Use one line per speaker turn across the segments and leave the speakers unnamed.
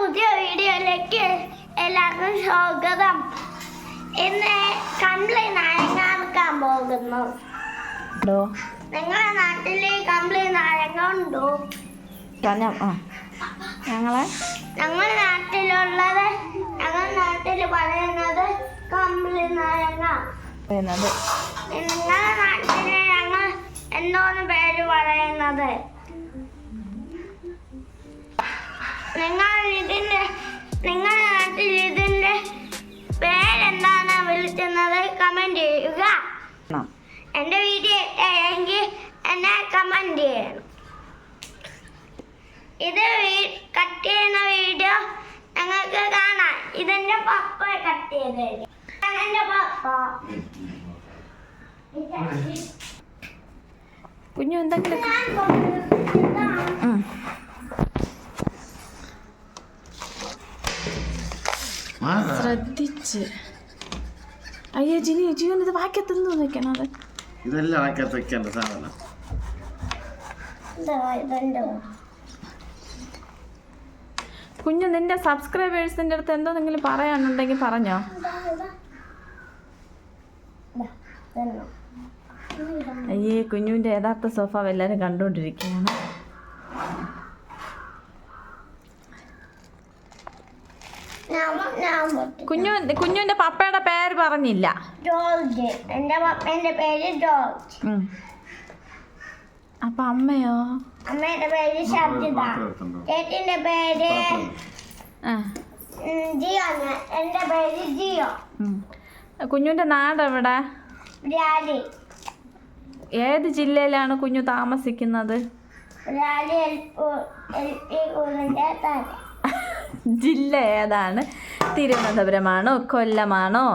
പുതിയ വീഡിയോയിലേക്ക് എല്ലാവർക്കും സ്വാഗതം. ഇന്ന് കമ്പിളി നാരങ്ങാർക്കാൻ പോകുന്നു.
നിങ്ങളെ
നിങ്ങളുടെ നാട്ടിൽ കമ്പിളി നാരങ്ങ ഉണ്ടോ
ഞങ്ങളെ?
ഞങ്ങളുടെ നാട്ടിലുള്ളത് ഞങ്ങളുടെ നാട്ടിൽ പറയുന്നത് കമ്പിളി നാരങ്ങ നിങ്ങളുടെ നാട്ടിൽ ഞങ്ങൾ എന്തോന്ന് പേര് പറയുന്നത്? നിങ്ങൾ ഇതിന്റെ നിങ്ങളുടെ നാട്ടിൽ ഇതിന്റെ പേരെന്താണ് വിളിക്കുന്നത്? കമന്റ് ചെയ്യുക. എന്റെ വീഡിയോ ഇഷ്ടമായെങ്കിൽ എന്നെ കമന്റ് ചെയ്യണം. ഇത് കട്ട് ചെയ്യുന്ന വീഡിയോ ഞങ്ങൾക്ക് കാണാം. ഇതെന്റെ പപ്പ കട്ട് ചെയ്ത് എന്റെ പപ്പ.
കുഞ്ഞു എന്തെങ്കിലും ശ്രദ്ധിച്ച് അയ്യോ ജിനി ജീവൻ ഇത് വാക്യത്തെന്ന് വെക്കണത്
ഇതെല്ലാം അടക്കത്ത് വെക്കേണ്ട സാധനം.
കുഞ്ഞു നിന്റെ സബ്സ്ക്രൈബേഴ്സിന്റെ അടുത്ത് എന്തോന്നെങ്കിലും പറയാനുണ്ടെങ്കിൽ പറഞ്ഞോ. അയ്യേ കുഞ്ഞുവിന്റെ യഥാർത്ഥ സ്വഭാവം എല്ലാരും കണ്ടുകൊണ്ടിരിക്കുകയാണ്
ഞാൻ ഞാൻ പൊട്ടി.
കുഞ്ഞു കുഞ്ഞുവിന്റെ പപ്പയുടെ പേര് പറഞ്ഞില്ല.
ജോർജ്. എന്റെ പപ്പേന്റെ പേര് ജോർജ്.
അപ്പൊ അമ്മയോ?
അമ്മയുടെ പേര്
ശബ്ദിത
ചേട്ടിന്റെ? പേര്
ആ.
ജിയോ എന്റെ പേര് ജിയോ.
കുഞ്ഞുന്റെ കുഞ്ഞുവിന്റെ നാട് എവിടെ? ഏത് ജില്ലയിലാണ് കുഞ്ഞു താമസിക്കുന്നത്? ജില്ല ഏതാണ് തിരുവനന്തപുരമാണോ കൊല്ലമാണോ?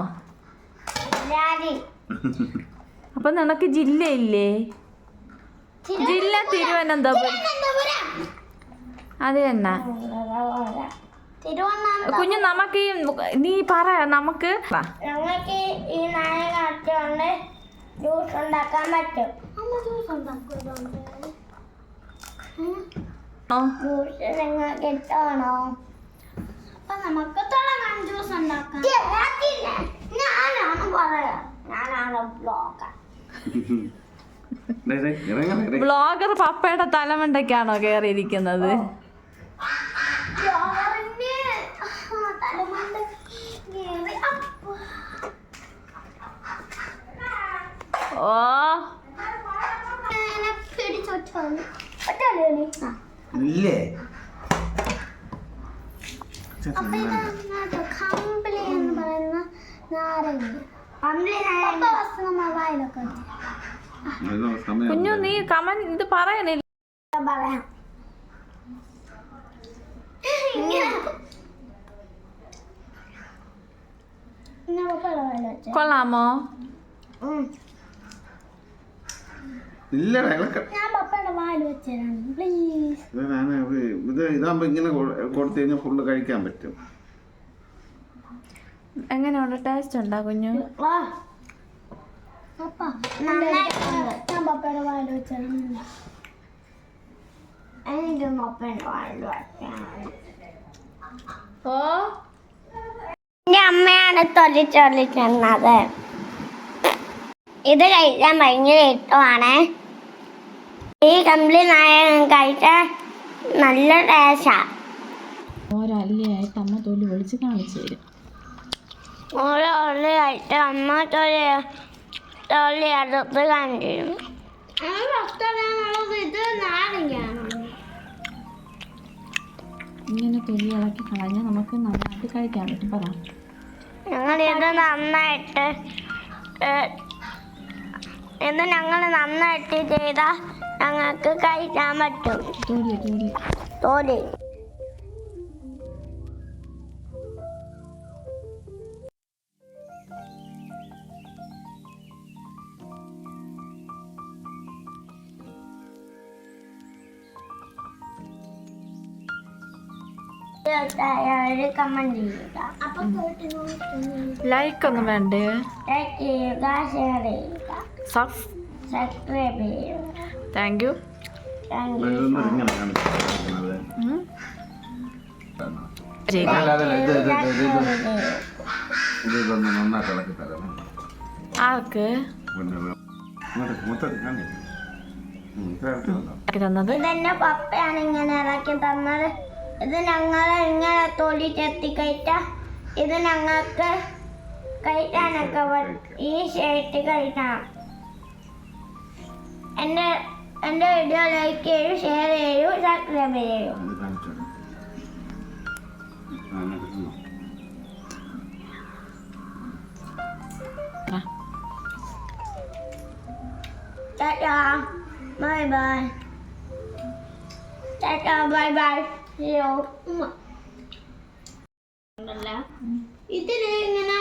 അപ്പൊ നിനക്ക് ജില്ലയില്ലേ? ജില്ല തിരുവനന്തപുരം. അത് തന്നെ. കുഞ്ഞു നമുക്ക് ഈ നീ പറ നമുക്ക്
നമുക്ക് ഈ നായ കൊണ്ട് ജ്യൂസ് ഉണ്ടാക്കാൻ പറ്റും. ജ്യൂസ് നിങ്ങൾക്ക് ഇഷ്ടമാണോ? അപ്പൊ നമുക്ക് തുടങ്ങാം ജ്യൂസ് ഉണ്ടാക്കാൻ ഞാനാണ് പറയാ. ഞാനാണ് ബ്ലോഗർ
പപ്പയുടെ തലമണ്ടയ്ക്കാണോ കയറിയിരിക്കുന്നത്. ഓ.
ഇല്ലേ?
അപ്പൊ ഇതിനകത്ത് കമ്പിളി എന്ന് പറയുന്ന നാരങ്ങ.
കുഞ്ഞു നീ കമൻ ഇത് പറയണില്ല
പറയാം.
കൊള്ളാമോ?
ഇല്ല
ഞാൻ പപ്പയുടെ വായിൽ വെച്ചു പ്ലീസ്
ഇത് ഇതാകുമ്പോ ഇങ്ങനെ കൊടുത്തു കഴിഞ്ഞാൽ ഫുള്ള് കഴിക്കാൻ പറ്റും.
എങ്ങനെയുണ്ട് ടേസ്റ്റ് ഉണ്ടോ കുഞ്ഞു?
അമ്മയാണ് തൊലി ചൊല്ലി ചെന്നത് ഇത് കഴിക്കാൻ ഭയങ്കര ഇഷ്ടമാണ്. ഈ കമ്പിളി നായകൻ കഴിച്ചാൽ നല്ല ടേസ്റ്റാ
അമ്മ തൊലി വിളിച്ച് കാണിച്ചു തരും.
ഓരോ അമ്മ തൊലി തൊലി അടുത്ത് കണ്ടിരുന്നു ഇത് നാരങ്ങയാണ്.
ഇങ്ങനെ തൊലി ഇളക്കി കളഞ്ഞാൽ നമുക്ക് നന്നായിട്ട് കഴിക്കാൻ പറ്റും. പറ.
ഞങ്ങളിത് നന്നായിട്ട് ഏഹ്, ഇത് ഞങ്ങൾ നന്നായിട്ട് ചെയ്താൽ ഞങ്ങൾക്ക് കഴിക്കാൻ പറ്റും. തോൽ.
ലൈക്ക് ഒന്നും വേണ്ടേ?
ലൈക്ക് ചെയ്യുക ഷെയർ ചെയ്യുക. സബ്സ്ക്രൈബ് ചെയ്യുക.
താങ്ക് യു
ഇതൊന്നും ഇതൊന്ന്
ആർക്ക് തന്നത്?
ഇതെന്റെ പപ്പയാണ് ഇങ്ങനെ ഇറക്കി തന്നത്. ഇത് ഞങ്ങൾ ഇങ്ങനെ ഇത് ഞങ്ങൾക്ക് കഴിക്കാനൊക്കെ. ഈ ഷർട്ട് കഴിക്കണം എന്റെ എന്റെ വീഡിയോ ലൈക്ക് ചെയ്യൂ ഷെയർ ചെയ്യൂ സബ്സ്ക്രൈബ് ചെയ്യൂ. Tata bye bye tata bye bye ഉമ്മ ഇതിന് ഇങ്ങനെ